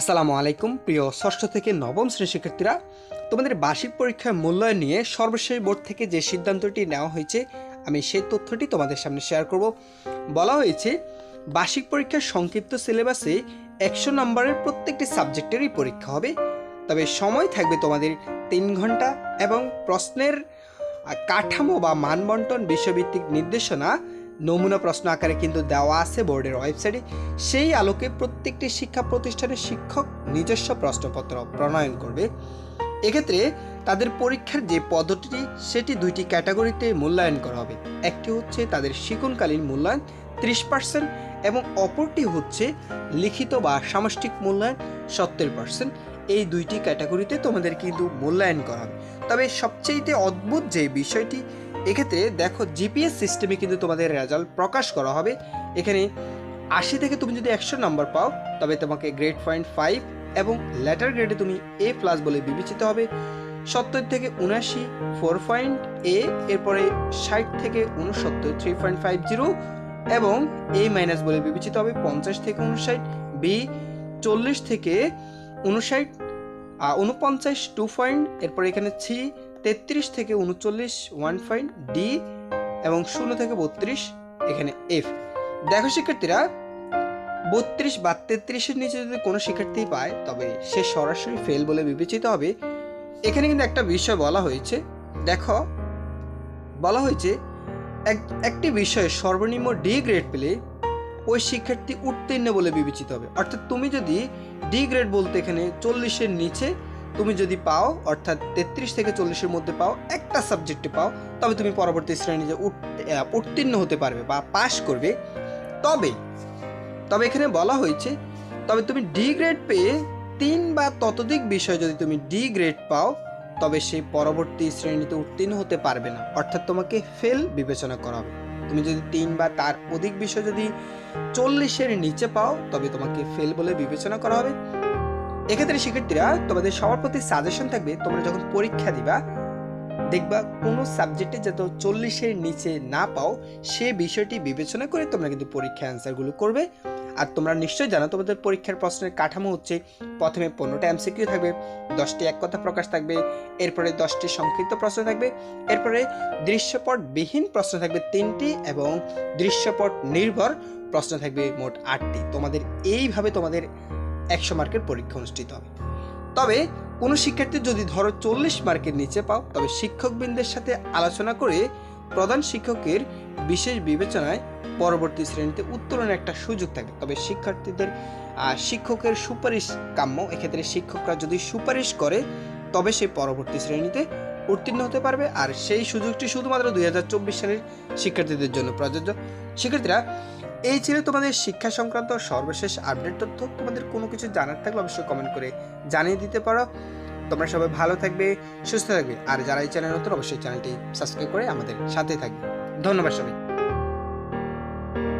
আসসালামু আলাইকুম, প্রিয় ষষ্ঠ থেকে নবম শ্রেণির শিক্ষার্থীরা। তোমাদের বার্ষিক পরীক্ষার মূল্যায়ন নিয়ে সর্বশেষ বোর্ড থেকে যে সিদ্ধান্তটি নেওয়া হয়েছে, আমি সেই তথ্যটি তোমাদের সামনে শেয়ার করব। বলা হয়েছে, বার্ষিক পরীক্ষার সংক্ষিপ্ত সিলেবাসে একশো নম্বরের প্রত্যেকটি সাবজেক্টেরই পরীক্ষা হবে। তবে সময় থাকবে তোমাদের তিন ঘণ্টা এবং প্রশ্নের কাঠামো বা মানবন্টন বিষয়ভিত্তিক নির্দেশনা নমুনা প্রশ্ন আকারে কিন্তু দেওয়া আছে বোর্ডের ওয়েবসাইটে। সেই আলোকে প্রত্যেকটি শিক্ষা প্রতিষ্ঠানের শিক্ষক নিজস্ব প্রশ্নপত্র প্রণয়ন করবে। এক্ষেত্রে তাদের পরীক্ষার যে পদ্ধতিটি, সেটি দুইটি ক্যাটাগরিতে মূল্যায়ন করা হবে। একটি হচ্ছে তাদের শিক্ষণকালীন মূল্যায়ন, ত্রিশ পার্সেন্ট, এবং অপরটি হচ্ছে লিখিত বা সামষ্টিক মূল্যায়ন, সত্তর পার্সেন্ট। এই দুইটি ক্যাটাগরিতে তোমাদের কিন্তু মূল্যায়ন করা হবে। তবে সবচেয়ে অদ্ভুত যে বিষয়টি এক্ষেত্রে দেখো জিপিএস সিস্টেমে কিন্তু তোমাদের রেজাল্ট প্রকাশ করা হবে। এখানে আশি থেকে তুমি যদি একশো নম্বর পাও, তবে তোমাকে গ্রেড পয়েন্ট ফাইভ এবং লেটার গ্রেডে তুমি এ প্লাস বলে বিবেচিত হবে। সত্তর থেকে উনাশি ফোর পয়েন্ট এ এরপরে ষাট থেকে উনসত্তর থ্রি পয়েন্ট ফাইভ জিরো এবং এ মাইনাস বলে বিবেচিত হবে পঞ্চাশ থেকে উনষাট বি চল্লিশ থেকে উনষাট উনপঞ্চাশ টু পয়েন্ট এরপরে এখানে সি তেত্রিশ থেকে উনচল্লিশ ওয়ান পয়েন্ট ডি এবং শূন্য থেকে বত্রিশ এখানে এফ দেখো শিক্ষার্থীরা, বত্রিশ বা তেত্রিশের নিচে যদি কোনো শিক্ষার্থী পায়, তবে সে সরাসরি ফেল বলে বিবেচিত হবে। এখানে কিন্তু একটা বিষয় বলা হয়েছে। দেখো, বলা হয়েছে, এক, একটি বিষয়ে সর্বনিম্ন ডি গ্রেড পেলে ওই শিক্ষার্থী উত্তীর্ণ বলে বিবেচিত হবে। অর্থাৎ তুমি যদি ডি গ্রেড বলতে এখানে চল্লিশের নিচে তুমি যদি পাও, অর্থাৎ তেত্রিশ থেকে চল্লিশের মধ্যে পাও, একটা সাবজেক্টে পাও, তবে তুমি পরবর্তী শ্রেণীতে উত- উত্তীর্ণ হতে পারবে বা পাশ করবে। তবে তবে এখানে বলা হয়েছে, তবে তুমি ডি গ্রেড পেয়ে তিন বা ততোধিক বিষয় যদি তুমি ডি গ্রেড পাও, তবে সেই পরবর্তী শ্রেণীতে উত্তীর্ণ হতে পারবে না। অর্থাৎ তোমাকে ফেল বিবেচনা করা হবে। তুমি যদি তিন বা তার অধিক বিষয় যদি চল্লিশের নিচে পাও, তবে তোমাকে ফেল বলে বিবেচনা করা হবে। এক্ষেত্রে শিক্ষার্থীরা তোমাদের সবার প্রতি সাজেশন থাকবে, তোমরা যখন পরীক্ষা দিবা, দেখবা কোনো সাবজেক্টে যত চল্লিশের নিচে না পাও, সে বিষয়টি বিবেচনা করে তোমরা কিন্তু পরীক্ষা অ্যান্সারগুলো করবে। আর তোমরা নিশ্চয়ই জানো তোমাদের পরীক্ষার প্রশ্নের কাঠামো হচ্ছে, প্রথমে পনেরোটা এমসিকিউ থাকবে, দশটি এক কথা প্রকাশ থাকবে, এরপরে দশটি সংক্ষিপ্ত প্রশ্ন থাকবে, এরপরে দৃশ্যপট বিহীন প্রশ্ন থাকবে তিনটি এবং দৃশ্যপট নির্ভর প্রশ্ন থাকবে মোট আটটি। তোমাদের এইভাবে তোমাদের একশো মার্কের পরীক্ষা অনুষ্ঠিত হবে। তবে কোনো শিক্ষার্থী যদি ধরো চল্লিশ মার্কের নিচে পাও, তবে শিক্ষকবৃন্দের সাথে আলোচনা করে প্রধান শিক্ষকের বিশেষ বিবেচনায় পরবর্তী শ্রেণীতে উত্তরণের একটা সুযোগ থাকে তবে শিক্ষার্থীদের শিক্ষকের সুপারিশ কাম্য। এক্ষেত্রে শিক্ষকরা যদি সুপারিশ করে, তবে সে পরবর্তী শ্রেণীতে উত্তীর্ণ হতে পারবে। আর সেই সুযোগটি শুধুমাত্র দুই হাজার চব্বিশ সালের শিক্ষার্থীদের জন্য প্রযোজ্য। শিক্ষার্থীরা এই ছিল তোমাদের শিক্ষা সংক্রান্ত সর্বশেষ আপডেট তথ্য। তোমাদের কোনো কিছু জানার থাকলে অবশ্যই কমেন্ট করে জানিয়ে দিতে পারো। তোমরা সবাই ভালো থাকবে, সুস্থ থাকবে। আর যারা এই চ্যানেল নতুন, অবশ্যই চ্যানেলটি সাবস্ক্রাইব করে আমাদের সাথে থাকবে। ধন্যবাদ সবাই